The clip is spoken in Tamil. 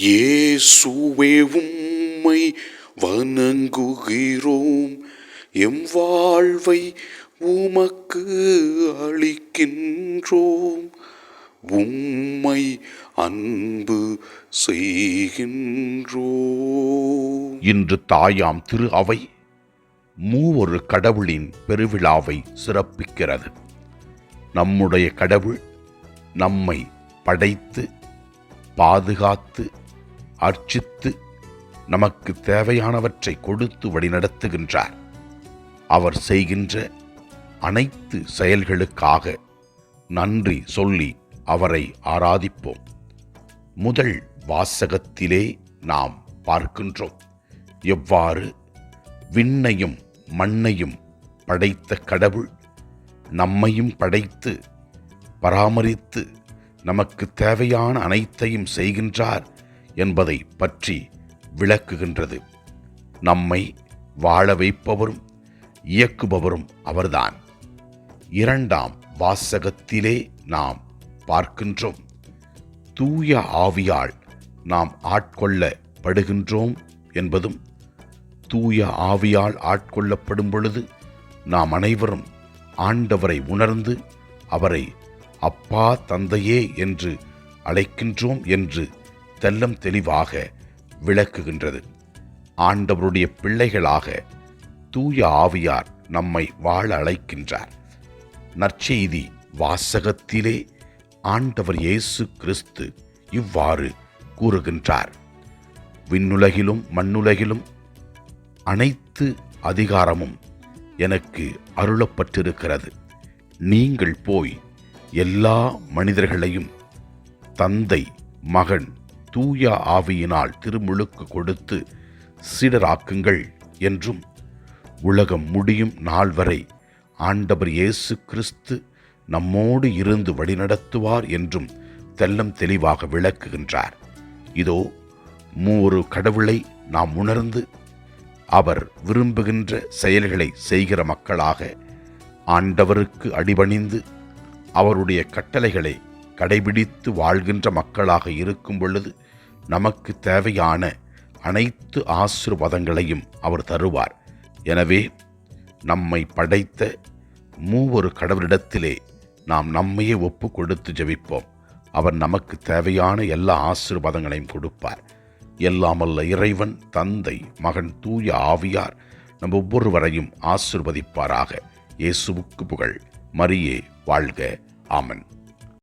இயேசுவே உம்மை வணங்குகிறோம். எம் வாழ்வை உமக்கு அளிக்கின்றோம். உம்மை அன்பு செய்கின்றோம். இன்று தாயாம் திரு அவை மூவொரு கடவுளின் பெருவிழாவை சிறப்பிக்கிறது. நம்முடைய கடவுள் நம்மை படைத்து பாதுகாத்து அர்ச்சித்து நமக்கு தேவையானவற்றை கொடுத்து வழிநடத்துகின்றார். அவர் செய்கின்ற அனைத்து செயல்களுக்காக நன்றி சொல்லி அவரை ஆராதிப்போம். முதல் வாசகத்திலே நாம் பார்க்கின்றோம். எவ்வாறு? விண்ணையும் மண்ணையும் படைத்த கடவுள் நம்மையும் படைத்து பராமரித்து நமக்கு தேவையான அனைத்தையும் செய்கின்றார். என்பதை பற்றி விளக்குகின்றது. நம்மை வாழ வைப்பவரும் இயக்குபவரும் அவர்தான். இரண்டாம் வாசகத்திலே நாம் பார்க்கின்றோம். தூய ஆவியால் நாம் ஆட்கொள்ளப்படுகின்றோம் என்பதும் தூய ஆவியால் ஆட்கொள்ளப்படும் பொழுது நாம் அனைவரும் ஆண்டவரை உணர்ந்து அவரை அப்பா தந்தையே என்று அழைக்கின்றோம் என்று தெல்லம் தெளிவாக விளக்குகின்றது. ஆண்டவருடைய பிள்ளைகளாக தூய ஆவியார் நம்மை வாழ அழைக்கின்றார். நற்செய்தி வாசகத்திலே ஆண்டவர் இயேசு கிறிஸ்து இவ்வாறு கூறுகின்றார். விண்ணுலகிலும் மண்ணுலகிலும் அனைத்து அதிகாரமும் எனக்கு அருளப்பட்டிருக்கிறது. நீங்கள் போய் எல்லா மனிதர்களையும் தந்தை மகன் தூய ஆவியினால் திருமுழுக்கு கொடுத்து சீடராக்குங்கள் என்றும் உலகம் முடியும் நாள் வரை ஆண்டவர் இயேசு கிறிஸ்து நம்மோடு இருந்து வழிநடத்துவார் என்றும் தெல்லம் தெளிவாக விளக்குகின்றார். இதோ மூவொரு கடவுளை நாம் உணர்ந்து அவர் விரும்புகின்ற செயல்களை செய்கிற மக்களாக ஆண்டவருக்கு அடிபணிந்து அவருடைய கட்டளைகளை கடைபிடித்து வாழ்கின்ற மக்களாக இருக்கும் பொழுது நமக்கு தேவையான அனைத்து ஆசிர்வாதங்களையும் அவர் தருவார். எனவே நம்மை படைத்த மூவொரு கடவுளிடத்திலே நாம் நம்மையே ஒப்பு கொடுத்து ஜெபிப்போம். அவர் நமக்கு தேவையான எல்லா ஆசிர்வாதங்களையும் கொடுப்பார். எல்லாமல்ல இறைவன் தந்தை மகன் தூய ஆவியார் நம் ஒவ்வொருவரையும் ஆசிர்வதிப்பாராக. இயேசுவுக்கு புகழ். மரியே வாழ்க. ஆமன்.